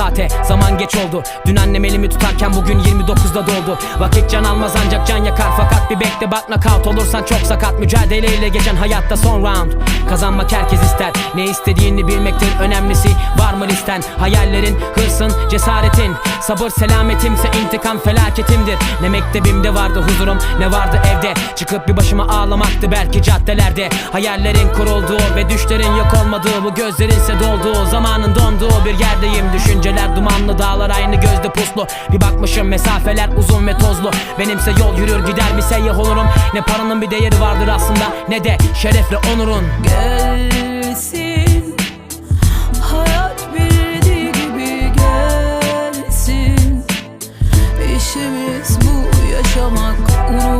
saate. Zaman geç oldu. Dün annem elimi tutarken bugün 29'da doldu Vakit can almaz ancak can yakar. Fakat bir bekle bak knockout olursan çok sakat. Mücadeleyle geçen hayatta son round. Kazanmak herkes ister. Ne istediğini bilmektir önemlisi. Var mı listen? Hayallerin, hırsın, cesaretin Sabır selametimse intikam felaketimdir. Ne mektebimde vardı huzurum ne vardı evde. Çıkıp bir başıma ağlamaktı belki caddelerde. Hayallerin kurulduğu ve düşlerin yok olmadığı Bu gözlerinse dolduğu zamanın donduğu bir yerdeyim. Düşünceler dumanlı dağlar aynı gözde puslu. Bir bakmışım mesafeler uzun ve tozlu. Benimse yol yürür gider bir seyyah olurum. Ne paranın bir değeri vardır aslında ne de şerefle onurun. Gelsin İşimiz bu yaşamak unuttum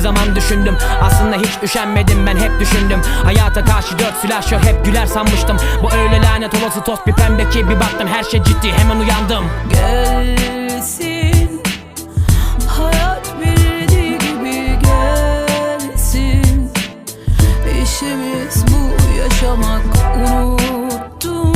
zaman düşündüm. Aslında hiç üşenmedim ben hep düşündüm. Hayata karşı dört silahşör hep güler sanmıştım. Bu öyle lanet olası toz bir pembe ki bir baktım her şey ciddi hemen uyandım. Gelsin Hayat bildiği gibi gelsin. İşimiz bu yaşamak unuttum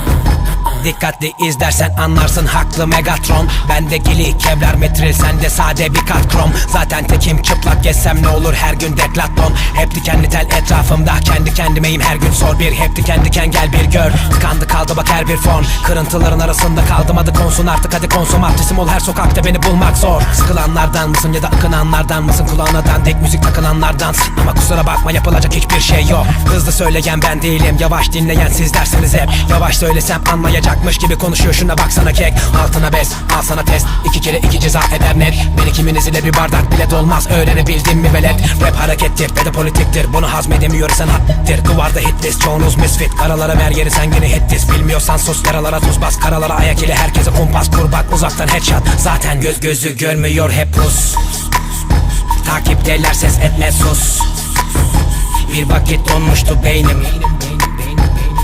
Dikkatli izlersen anlarsın haklı Megatron. Bende gili kevlar metril sende sade bir kat krom. Zaten tekim çıplak gezsem ne olur her gün deklaton. Hep dikenli tel etrafımda kendi kendimeyim her gün sor bir. Hep diken diken gel bir gör. Tıkandı kaldı bak her bir fon. Kırıntıların arasında kaldım hadi konsun artık hadi konsumatrisim ol her sokakta beni bulmak zor. Sıkılanlardan mısın ya da akınanlardan mısın? Kulağına dandik müzik takılanlardansın Ama kusura bakma yapılacak hiçbir şey yok. Hızlı söyleyen ben değilim. Yavaş dinleyen siz dersiniz hep. Yavaş söylesem anlayacakmış gibi konuşuyor. Şuna baksana kek. Altına bez al sana test. İki kere iki ceza eder net. Beni kiminiz ile bir bardak bile dolmaz. Öğrenebildin mi velet. Rap harekettir ve de politiktir. Bunu hazmedemiyorsan hattir Duvarda hit list çoğunuz misfit. Karalara ver yeri sen yine hit list Bilmiyorsan sus yaralara tuz bas. Karalara ayak ile herkese kumpas kur bak. Uzaktan headshot. Zaten göz gözü görmüyor hep pus. Takipteler ses etme sus. Bir vakit donmuştu beynim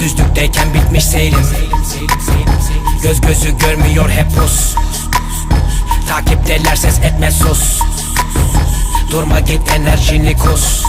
Düzlükteyken bitmiş seyrim. Göz gözü görmüyor hep pus Takipteler ses etme sus. Durma git enerjini kus